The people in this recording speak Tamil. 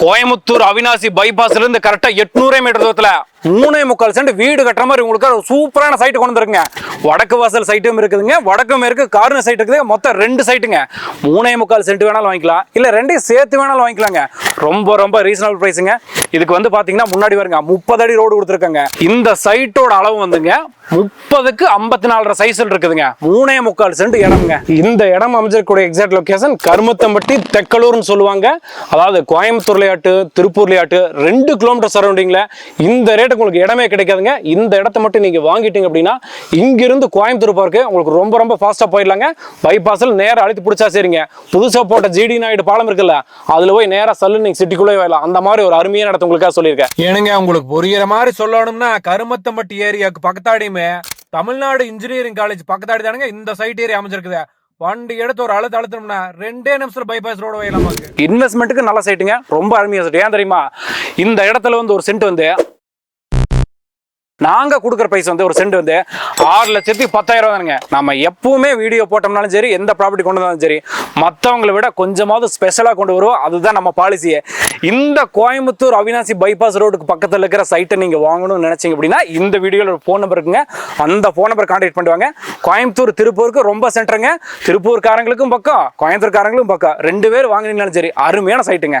கோயம்புத்தூர் அவினாசி பைபாஸ்ல இருந்து கரெக்டா எட்நூறே மீட்டர் தூரத்துல மூணே முக்கால் சென்ட் வீடு கட்டுற மாதிரி உங்களுக்கு ஒரு சூப்பரான சைட்டு கொண்டு வந்துருங்க வடக்கு வாசல் சைட்டும் இருக்குதுங்க. வடக்கும் இருக்கு கார்னர் சைட் இருக்குது. மொத்தம் ரெண்டு சைட்டுங்க மூணே முக்கால் சென்ட் வேணாலும் வாங்கிக்கலாம். இல்ல ரெண்டையும் சேர்த்து வேணாலும் வாங்கிக்கலாங்க. ரொம்ப ரொம்ப ரீசனபிள் பிரைஸுங்க இதுக்கு வந்து பாத்தீங்கன்னா முன்னாடி வருங்க முப்பது அடி ரோடு கொடுத்துருக்காங்க. இந்த சைட்டோட அளவு வந்துங்க முப்பதுக்கு ஐம்பத்தி நாலரை சைஸில் இருக்குதுங்க. மூணே முக்கால் சென்ட் இடம்ங்க. இந்த இடம் அமைஞ்சிருக்கக்கூடிய எக்ஸாக்ட் லொக்கேஷன் கருமத்தம்பட்டி தெக்கலூர்னு சொல்லுவாங்க. அதாவது கோயம்புத்தூர்லையாட்டு திருப்பூர்லையாட்டு ரெண்டு கிலோமீட்டர் சரௌண்டிங்கில் இந்த ரேட்டுக்கு உங்களுக்கு இடமே கிடைக்காதுங்க. இந்த இடத்த மட்டும் நீங்கள் வாங்கிட்டீங்க அப்படின்னா இங்கிருந்து கோயம்புத்தூர் பார்க்கு உங்களுக்கு ரொம்ப ரொம்ப ஃபாஸ்ட்டாக போயிடலாங்க. பைபாஸில் நேராக அழுத்தி பிடிச்சா சரிங்க. புதுசாக போட்ட ஜிடி நாயுடு பாலம் இருக்குல்ல அதில் போய் நேராக சல்லு நீங்கள் சிட்டிக்குள்ளே வரலாம் அந்த மாதிரி ஒரு அருமையான இடத்த உங்களுக்காக சொல்லியிருக்கேன். ஏனுங்க உங்களுக்கு புரியுற மாதிரி சொல்லணும்னா கருமத்தம்பட்டி ஏரியாவுக்கு பக்கத்தாடி பக்கத்தாடியுமே தமிழ்நாடு இன்ஜினியரிங் காலேஜ் பக்கத்தாடி தானுங்க இந்த சைட் ஏரியா அமைஞ்சிருக்குது. வண்டி எடுத்து ஒரு அழுத்த அழுத்தணும்னா ரெண்டே நிமிஷத்துல பைபாஸ் ரோடு வயலாமா இன்வெஸ்ட்மெண்ட்டுக்கு நல்ல சைட்டுங்க ரொம்ப அருமையாக சைட் ஏன் தெரியுமா? இந்த இடத்துல வந்து ஒரு சென்ட் வந்து நாங்க கொடுக்குற பிரைஸ் வந்து ஒரு சென்ட் வந்து ஆறு லட்சத்தி பத்தாயிரம் தானுங்க. நம்ம எப்பவுமே வீடியோ போட்டோம்னாலும் சரி எந்த ப்ராப்பர்ட்டி கொண்டு வந்தாலும் சரி மற்றவங்களை விட கொஞ்சமாவது ஸ்பெஷலாக கொண்டு வருவோம். அதுதான் நம்ம பாலிசியே இந்த கோயம்புத்தூர் அவினாசி பைபாஸ் ரோடுக்கு பக்கத்தில் இருக்கிற சைட்டை நீங்கள் வாங்கணும்னு நினச்சிங்க அப்படின்னா இந்த வீடியோவில் ஒரு ஃபோன் நம்பர் இருக்குங்க. அந்த ஃபோன் நம்பர் கான்டாக்ட் பண்ணுவாங்க. கோயம்புத்தூர் திருப்பூருக்கு ரொம்ப சென்டருங்க திருப்பூர்காரங்களுக்கும் பக்கம் கோயம்புத்தூர்காரங்களுக்கும் பக்கம். ரெண்டு பேர் வாங்கினீங்கனாலும் சரி அருமையான சைட்டுங்க